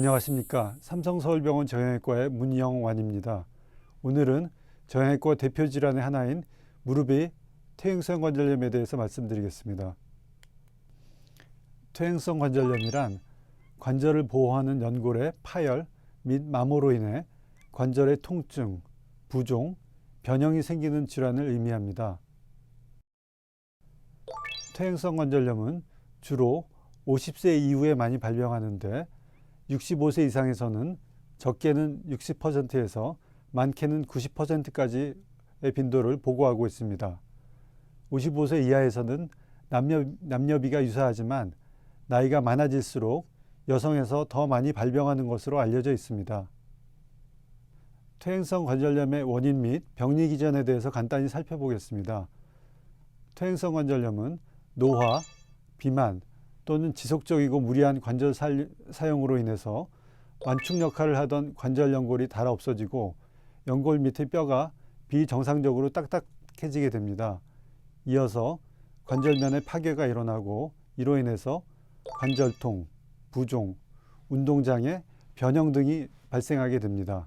안녕하십니까. 삼성서울병원 정형외과의 문영완입니다. 오늘은 정형외과 대표 질환의 하나인 무릎의 퇴행성 관절염에 대해서 말씀드리겠습니다. 퇴행성 관절염이란 관절을 보호하는 연골의 파열 및 마모로 인해 관절의 통증, 부종, 변형이 생기는 질환을 의미합니다. 퇴행성 관절염은 주로 50세 이후에 많이 발병하는데 65세 이상에서는 적게는 60%에서 많게는 90%까지의 빈도를 보고하고 있습니다. 55세 이하에서는 남녀, 남녀비가 유사하지만 나이가 많아질수록 여성에서 더 많이 발병하는 것으로 알려져 있습니다. 퇴행성 관절염의 원인 및 병리 기전에 대해서 간단히 살펴보겠습니다. 퇴행성 관절염은 노화, 비만 또는 지속적이고 무리한 관절 살, 사용으로 인해서 완충 역할을 하던 관절 연골이 닳아 없어지고 연골 밑의 뼈가 비정상적으로 딱딱해지게 됩니다. 이어서 관절면의 파괴가 일어나고 이로 인해서 관절통, 부종, 운동장애, 변형 등이 발생하게 됩니다.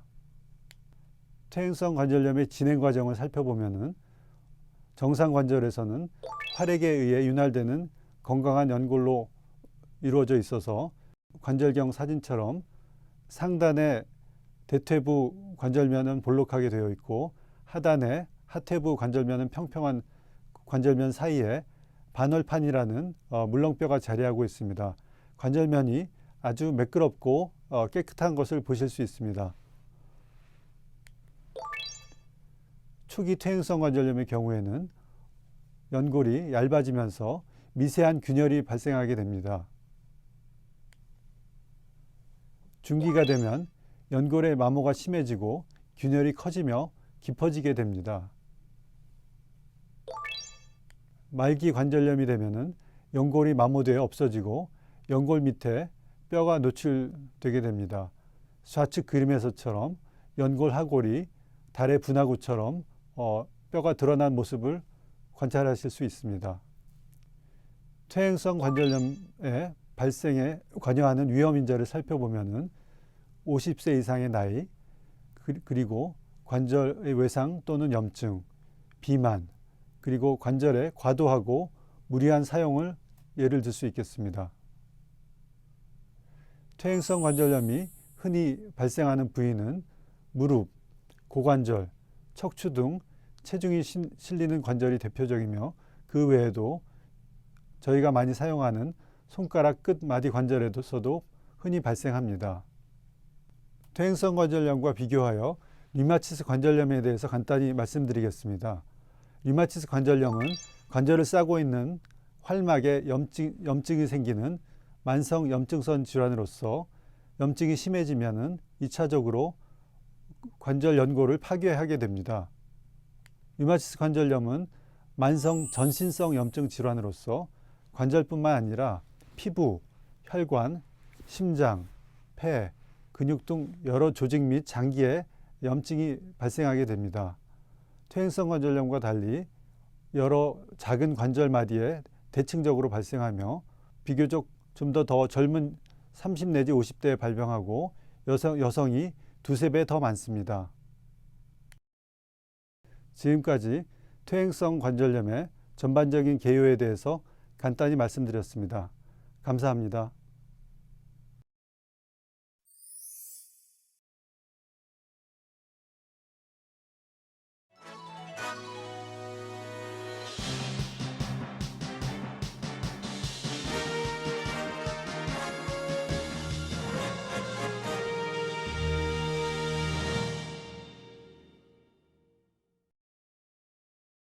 퇴행성 관절염의 진행 과정을 살펴보면은 정상 관절에서는 활액에 의해 윤활되는 건강한 연골로 이루어져 있어서 관절경 사진처럼 상단에 대퇴부 관절면은 볼록하게 되어 있고 하단에 하퇴부 관절면은 평평한 관절면 사이에 반월판이라는 어, 물렁뼈가 자리하고 있습니다. 관절면이 아주 매끄럽고 어, 깨끗한 것을 보실 수 있습니다. 초기 퇴행성 관절염의 경우에는 연골이 얇아지면서 미세한 균열이 발생하게 됩니다. 중기가 되면 연골의 마모가 심해지고 균열이 커지며 깊어지게 됩니다. 말기 관절염이 되면은 연골이 마모되어 없어지고 연골 밑에 뼈가 노출되게 됩니다. 좌측 그림에서처럼 연골 하골이 달의 분화구처럼 어, 뼈가 드러난 모습을 관찰하실 수 있습니다. 퇴행성 관절염의 발생에 관여하는 위험 인자를 살펴보면은 50세 이상의 나이 그리고 관절의 외상 또는 염증, 비만 그리고 관절의 과도하고 무리한 사용을 예를 들 수 있겠습니다. 퇴행성 관절염이 흔히 발생하는 부위는 무릎, 고관절, 척추 등 체중이 실리는 관절이 대표적이며 그 외에도 저희가 많이 사용하는 손가락 끝 마디 관절에서도 흔히 발생합니다. 퇴행성 관절염과 비교하여 류마티스 관절염에 대해서 간단히 말씀드리겠습니다. 류마티스 관절염은 관절을 싸고 있는 활막에 염증, 염증이 생기는 만성 염증선 질환으로서 염증이 심해지면은 2차적으로 관절 연골을 파괴하게 됩니다. 류마티스 관절염은 만성 전신성 염증 질환으로서 관절뿐만 아니라 피부, 혈관, 심장, 폐, 근육 등 여러 조직 및 장기에 염증이 발생하게 됩니다. 퇴행성 관절염과 달리 여러 작은 관절 마디에 대칭적으로 발생하며 비교적 좀 더 더 젊은 30 내지 50대에 발병하고 여성, 여성이 두세 배 더 많습니다. 지금까지 퇴행성 관절염의 전반적인 개요에 대해서 간단히 말씀드렸습니다. 감사합니다.